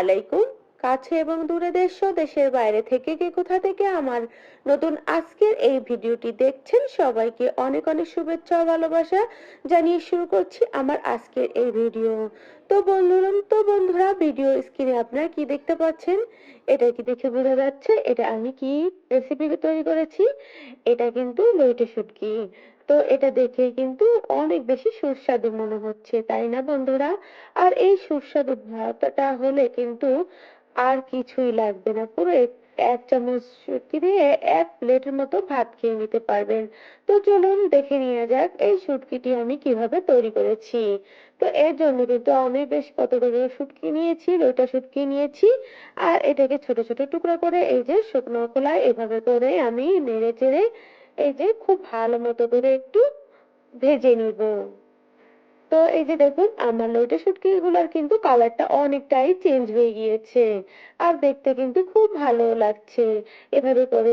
আলাইকুম। কাছে এবং দূরে দেশ ও দেশের বাইরে থেকে কে কোথা থেকে আমার নতুন আজকের এই ভিডিওটি দেখছেন সবাইকে অনেক অনেক শুভেচ্ছা ও ভালোবাসা জানিয়ে শুরু করছি আমার আজকের এই ভিডিও। তো বন্ধুরা তো বন্ধুরা, ভিডিও স্ক্রিনে আপনারা কি দেখতে পাচ্ছেন? এটা কি দেখে বোঝা যাচ্ছে? এটা আমি কি রেসিপি তৈরি করেছি? এটা কিন্তু লইটে শুটকি। তো এটা দেখে কিন্তু অনেক বেশি সুস্বাদু মনে হচ্ছে, তাই না বন্ধুরা? আর এই সুস্বাদু ভাতটা হলে কিন্তু আর কিছুই লাগবে না। পুরো এক- চামচ দিয়ে এক প্লেটের মতো ভাত খেয়ে নিতে পারবেন। তো চলুন দেখে নিয়ে যাক এই শুটকিটি আমি কীভাবে তৈরি করেছি। তো এর জন্য কিন্তু আমি বেশ কতগুলো শুটকি নিয়েছি লইটা শুটকি নিয়েছি, আর এটাকে ছোট ছোট টুকরা করে এই যে শুকনো খোলায় এভাবে করে আমি নেড়ে চেড়ে এই যে খুব ভালো মতো করে একটু ভেজে নিব। তো এই যে দেখুন, আমার লইটা শুটকি গুলার কিন্তু কালারটা অনেকটাই চেঞ্জ হয়ে গিয়েছে। আর দেখতে কিন্তু খুব ভালো লাগছে। এভাবে করে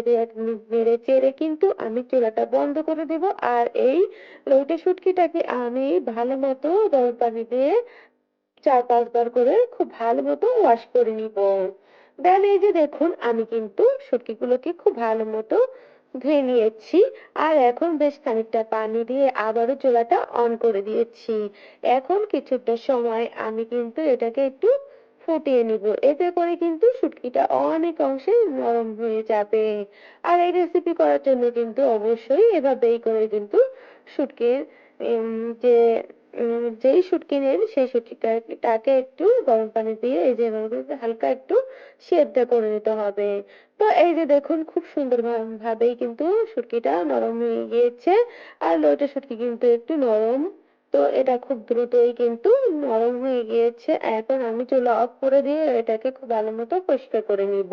নেড়ে চেড়ে কিন্তু আমি চুলাটা বন্ধ করে দেব। আর এই লইটা শুটকিটাকে আমি ভালো মতো গরম পানি দিয়ে চার পাঁচবার করে খুব ভালো মতো ওয়াশ করে নিব। দেন এই যে দেখুন, আমি কিন্তু শুটকিগুলোকে খুব ভালো মতো ধুয়ে নিয়েছি। আর এখন বেশ খানিকটা পানি দিয়ে আবারও চুলাটা অন করে দিয়েছি। এখন কিছুটা সময় আমি কিন্তু এটাকে একটু ফুটিয়ে নিব। এতে করে কিন্তু শুটকিটা অনেক অংশে নরম হয়ে যাবে। আর এই রেসিপি করার জন্য কিন্তু অবশ্যই এভাবেই করে কিন্তু শুটকির যে যেই শুটকি নেন সেই শুটকিটাকে একটু গরম পানি দিয়ে এই যে এভাবে করে হালকা একটু সেদ্ধ করে নিতে হবে। তো এই যে দেখুন, খুব সুন্দর ভাবেই কিন্তু শুটকিটা নরম হয়ে গিয়েছে। আর লইটা শুটকি কিন্তু একটু নরম। তো এটা খুব দ্রুতই কিন্তু নরম হয়ে গিয়েছে। এখন আমি চুলা অফ করে দিয়ে এটাকে খুব ভালো মতো পরিষ্কার করে নিব।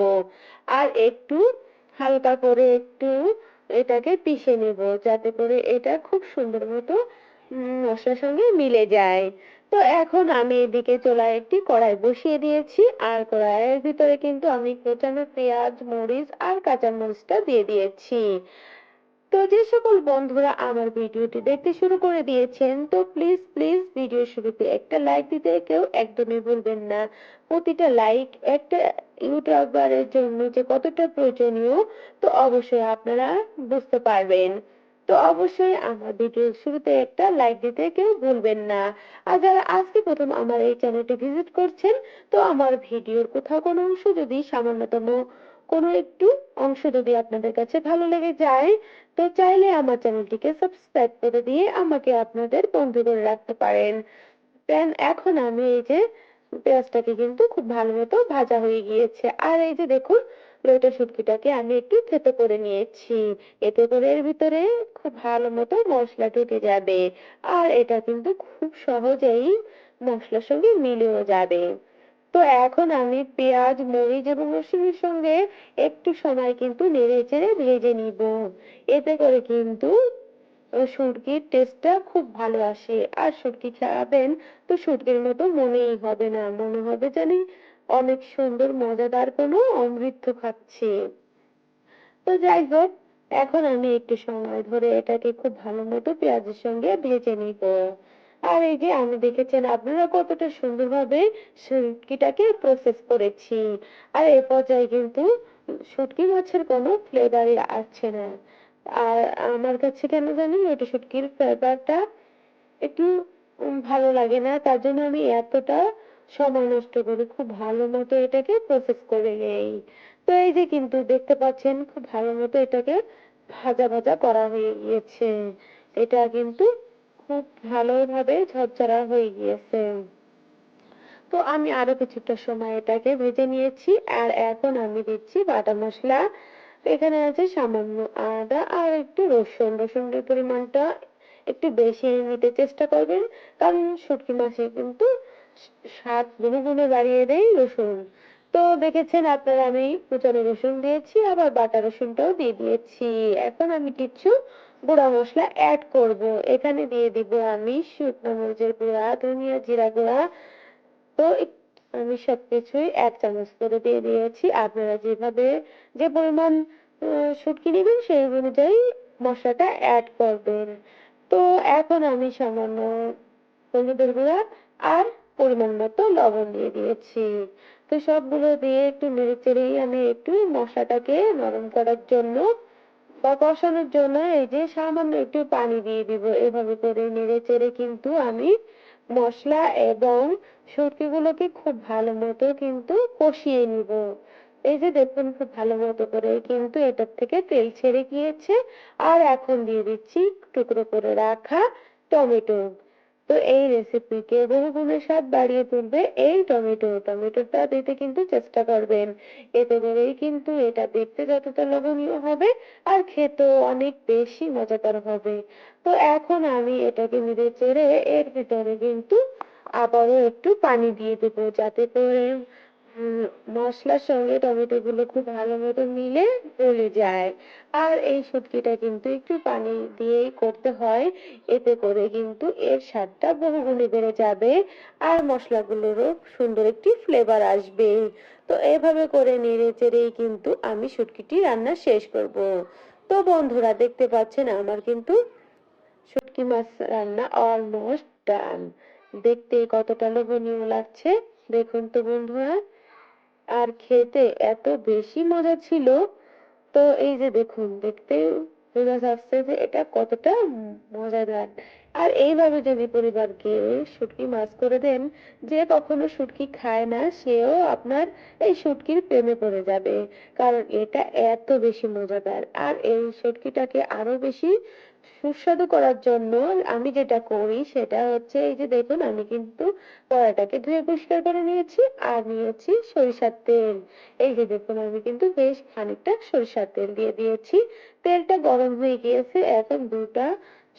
আর একটু হালকা করে একটু এটাকে পিষে নিব, যাতে করে এটা খুব সুন্দর মতো মশলার সঙ্গে মিলে যায়। তো এখন আমি এদিকে চুলায় একটি কড়াই বসিয়ে দিয়েছি। আর কড়াইয়ের ভিতরে কিন্তু আমি কোচানো পেঁয়াজ, মরিচ আর কাঁচা মরিচটা দিয়ে দিয়েছি। তো যে সকল বন্ধুরা আমার ভিডিওটি দেখতে শুরু করে দিয়েছেন, তো প্লিজ প্লিজ ভিডিও শুরুতে একটা লাইক দিতে কেউ একদমই ভুলবেন না। প্রতিটা লাইক একটা ইউটিউবারের জন্য যে কতটা প্রয়োজনীয়, তো অবশ্যই আপনারা বুঝতে পারবেন। তো অবশ্যই আমার ভিডিও শুরুতে একটা লাইক দিতে কেউ ভুলবেন না। আর যারা আজকে প্রথম আমার এই চ্যানেলটি ভিজিট করছেন, তো আমার ভিডিওর কোথাও কোনো অংশ যদি সামান্যতম কোনো একটু অংশ যদি আপনাদের কাছে ভালো লেগে যায়, তো চাইলে আমার চ্যানেলটিকে সাবস্ক্রাইব করে দিয়ে আমাকে আপনাদের বন্ধু করে রাখতে পারেন। দেন এখন আমি এই যে পেঁয়াজটাকে কিন্তু খুব ভালো মতো ভাজা হয়ে গিয়েছে। আর এই যে দেখুন লইটা শুটকিটাকে আমি একটু থেতো করে নিয়েছি। এতে করে এর ভিতরে খুব ভালো মতো মশলা ঢুকে যাবে। আর এটা কিন্তু খুব সহজেই মশলার সঙ্গে মিলেও যাবে। তো এখন আমি পেঁয়াজ মরিচ এবং রসুনের সঙ্গে একটু সময় কিন্তু নেড়ে চেড়ে ভেজে নিব। এতে করে কিন্তু আহ, শুটকির টেস্টটা খুব ভালো আসে। আর শুটকি খাবেন তো সুটকির মতো মনেই হবে না। মনে হবে জানি অনেক সুন্দর, মজাদার কোনো অমৃত খাচ্ছি। তো যাই হোক, এখন আমি একটু সময় ধরে এটাকে খুব ভালো মতো পেঁয়াজের সঙ্গে ভেজে নিব। আর এই যে আমি দেখেছেন, আপনারা কতটা সুন্দরভাবে শুটকিটাকে প্রসেস করেছি। আর এ পর্যায়ে কিন্তু শুটকি মাছের কোনো ফ্লেভারই আসছে না। আর আমার কাছে কেন জানি ওটা শুটকির ফ্লেভারটা একটু ভালো লাগে না। তার জন্য আমি এতটা সময় নষ্ট করে খুব ভালো মতো এটাকে প্রসেস করে নেই। তো এই যে কিন্তু দেখতে পাচ্ছেন, খুব ভালো মতো এটাকে ভাজা ভাজা করা হয়ে গিয়েছে। এটা কিন্তু খুব ভালোভাবে ঝরঝরা হয়ে গিয়েছে। তো আমি আরও কিছুটা সময় এটাকে ভেজে নিয়েছি, আর এখন আমি দিচ্ছি বাটা মশলা। এখানে আছে সামান্য আদা আর একটু রসুন। রসুনের পরিমাণটা একটু বেশি নিতে চেষ্টা করবেন, কারণ শুটকি মাছে কিন্তু স্বাদ বহুগুণে বাড়িয়ে দেয় রসুন। তো দেখেছেন আপনারা, আমি কুচানো রসুন দিয়েছি, আবার বাটা রসুনটাও দিয়ে দিয়েছি। এখন আমি কিছু গুঁড়া মশলা অ্যাড করব। এখানে দিয়ে দিব আমি শুকনো মরিচের গুঁড়া, ধনিয়া জিরা গুঁড়া। তো আমি সবকিছুই এক চামচ করে দিয়ে দিয়েছি। আপনারা যেভাবে যে পরিমাণ শুটকি নেবেন সেই অনুযায়ী মশলাটা অ্যাড করবেন। তো এখন আমি সামান্য হলুদের গুঁড়া আর পরিমাণ মতো লবণ দিয়ে দিয়েছি। তো সবগুলো দিয়ে একটু নেড়ে চেড়েই আমি একটু মশলাটাকে নরম করার জন্য বা কষানোর জন্য এই যে সামান্য একটু পানি দিয়ে দিব। এভাবে করে নেড়ে চেড়ে কিন্তু আমি মশলা এবং শুটকিগুলোকে খুব ভালো মতো কিন্তু কষিয়ে নিব। এই যে দেখুন, খুব ভালো মতো করে কিন্তু এটার থেকে তেল ছেড়ে গিয়েছে। আর এখন দিয়ে দিচ্ছি টুকরো করে রাখা টমেটো। তো এই রেসিপিকে বহুগুণে স্বাদ বাড়িয়ে তুলবে এই টমেটো। টমেটোটা দিতে কিন্তু চেষ্টা করবেন। এতে করেই কিন্তু এটা দেখতে যতটা লোভনীয় হবে আর খেতেও অনেক বেশি মজাদার হবে। তো এখন আমি এটাকে নেড়ে চেড়ে এর ভিতরে কিন্তু আবারও একটু পানি দিয়ে দেবো যাতে করে মশলার সঙ্গে টমেটো গুলো খুব ভালো মতো মিলে গলে যায়। আর এই শুটকিটা কিন্তু একটু পানি দিয়েই করতে হয়। এতে করে কিন্তু এর স্বাদটা বহুগুণে বেড়ে যাবে আর মশলাগুলোরও সুন্দর একটি ফ্লেভার আসবে। তো এভাবে করে নেড়ে চেড়েই কিন্তু আমি শুটকিটি রান্না শেষ করব। তো বন্ধুরা, দেখতে পাচ্ছেন আমার কিন্তু শুটকি মাছ রান্না অলমোস্ট ডান দেখতে কতটা লোভনীয় লাগছে। দেখুন তো বন্ধুরা। আর খেতে এত বেশি মজা ছিল। তো এই যে দেখুন দেখতে এটা কতটা মজাদার। আর এইভাবে যদি পরিবারকে শুটকি মাছ করে দেন, যে কখনো শুটকি খায় না, সেও আপনার এই শুটকির প্রেমে পড়ে যাবে। কারণ এটা এত বেশি মজাদার। আর এই শুটকিটাকে আরও বেশি সুস্বাদু করার জন্য আমি যেটা করি সেটা হচ্ছে এই যে দেখুন, আমি কিন্তু কড়াইটাকে ধুয়ে পরিষ্কার করে নিয়েছি আর নিয়েছি সরিষার তেল। এই যে দেখুন, আমি কিন্তু বেশ খানিকটা সরিষার তেল দিয়ে দিয়েছি। তেলটা গরম হয়ে গিয়েছে, এখন দুটা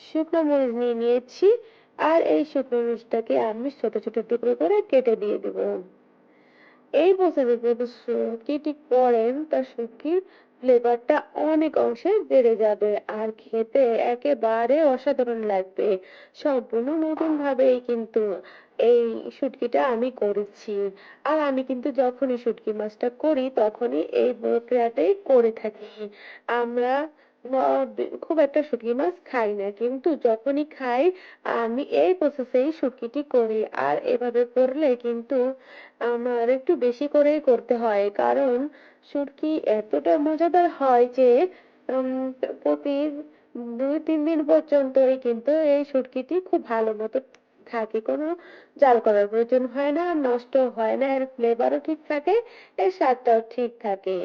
শুকনো মরিচ নিয়ে নিয়েছি আর এই শুকনো মরিচটাকে আমি ছোট ছোট টুকরো করে কেটে দিয়ে দেব। এই পদ্ধতিতে যদি শুটকিটি করেন? তার শুটকির ফ্লেভারটা অনেক অংশে বেড়ে যাবে আর খেতে একেবারে অসাধারণ লাগবে। সম্পূর্ণ নতুন ভাবেই কিন্তু এই শুটকিটা আমি করেছি। আর আমি কিন্তু যখনই শুটকি মাছটা করি, তখনই এই প্রক্রিয়াটাই করে থাকি। আমরা খুব একটা শুটকি মাছ খাই না। কিন্তু যখনই খাই, আমি এই প্রসেসেই শুটকিটি করি। আর এভাবে করলে কিন্তু আমার একটু বেশি করেই করতে হয়। কারণ শুটকি এতটা মজাদার হয় যে প্রতি দুই, তিন দিন পর্যন্তই কিন্তু এই শুটকিটি খুব ভালো মতো থাকে। কোনো জাল করার প্রয়োজন হয় না নষ্ট হয় না, এর ফ্লেভারও ঠিক থাকে, এর স্বাদটাও ঠিক থাকে।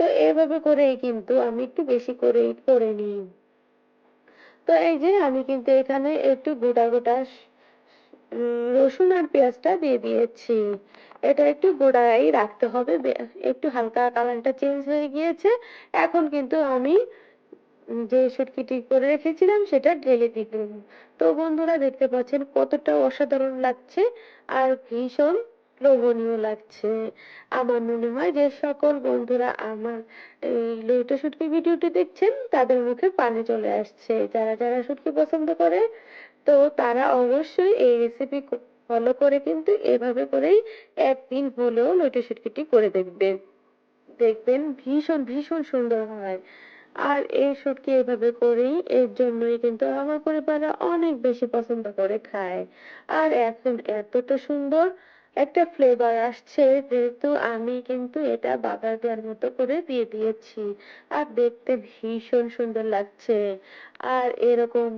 তো এভাবে করেই কিন্তু আমি একটু বেশি করেই করে নিই। তো এই যে আমি কিন্তু এখানে একটু গোটা গোটা রসুন আর পেঁয়াজটা দিয়ে দিয়েছি। এটা একটু গোড়ায় রাখতে হবে একটু হালকা কালারটা চেঞ্জ হয়ে গিয়েছে। এখন কিন্তু আমি যে শুটকিটি করে রেখেছিলাম সেটা ঢেলে দিলাম। তো বন্ধুরা দেখতে পাচ্ছেন কতটা অসাধারণ লাগছে আর ভীষণ লোভনীয় লাগছে। আমার মনে হয় যে সকল বন্ধুরা আমার এই লইটা শুটকি ভিডিওটি দেখছেন, তাদের মুখে পানি চলে আসছে। যারা যারা শুটকি পছন্দ করে, তো তারা অবশ্যই এই রেসিপি ফলো করে কিন্তু এভাবে করেই একদিন হলেও লইটা শুটকিটি করে দেখবেন। দেখবেন ভীষণ ভীষণ সুন্দর হয়। আর এই শুটকি এভাবে করেই এর জন্যই কিন্তু আমার পরিবাররা অনেক বেশি পছন্দ করে খায়। আর এখন এতটা সুন্দর একটা ফ্লেভার আসছে যেহেতু আমি কিন্তু এটা বাগার দেওয়ার মতো করে দিয়ে দিয়েছি। আর দেখতে ভীষণ সুন্দর লাগছে। আর এরকম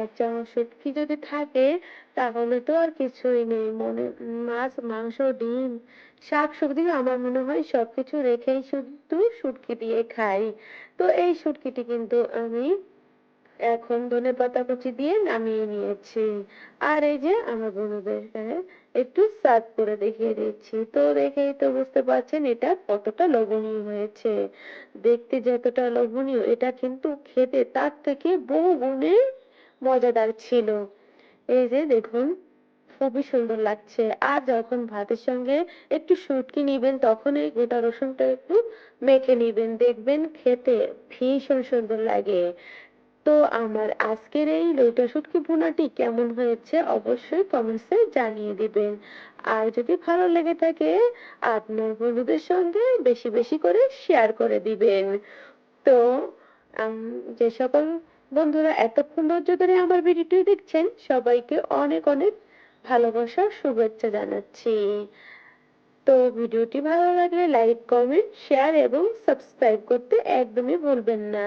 এক চামচ শুটকি যদি থাকে, তাহলে তো আর কিছুই নেই। মনে, মাছ, মাংস, ডিম শাক সবজি আমার মনে হয় সবকিছু রেখেই শুধু শুটকি দিয়ে খাই। তো এই শুটকিটি কিন্তু আমি এখন ধনে পাতা কুচি দিয়ে নামিয়ে নিয়েছি। আর এই যে আমার বন্ধুদের একটু সার্ভ করে দেখিয়ে দিচ্ছি। তো দেখেই তো বুঝতে পারছেন এটা কতটা লোভনীয় হয়েছে। দেখতে যতটা লোভনীয়, এটা কিন্তু খেতে তার থেকে বহু গুণে মজাদার ছিল। এই যে দেখুন, খুবই সুন্দর লাগছে। আর যখন ভাতের সঙ্গে একটু শুটকি নিবেন, তখন এই গোটা রসুনটা একটু মেখে নিবেন। দেখবেন খেতে ভীষণ সুন্দর লাগে। তো আমার আজকের এই লইটা শুটকি ভুনাটি কেমন হয়েছে অবশ্যই কমেন্টসে জানিয়ে দিবেন। আর যদি ভালো লেগে থাকে, আপনার বন্ধুদের সঙ্গে বেশি বেশি করে শেয়ার করে দিবেন। তো যে সকল বন্ধুরা এতক্ষণ ধৈর্য ধরে আমার ভিডিওটি দেখছেন, সবাইকে অনেক অনেক ভালোবাসার শুভেচ্ছা জানাচ্ছি। তো ভিডিওটি ভালো লাগলে লাইক কমেন্ট শেয়ার এবং সাবস্ক্রাইব করতে একদমই ভুলবেন না।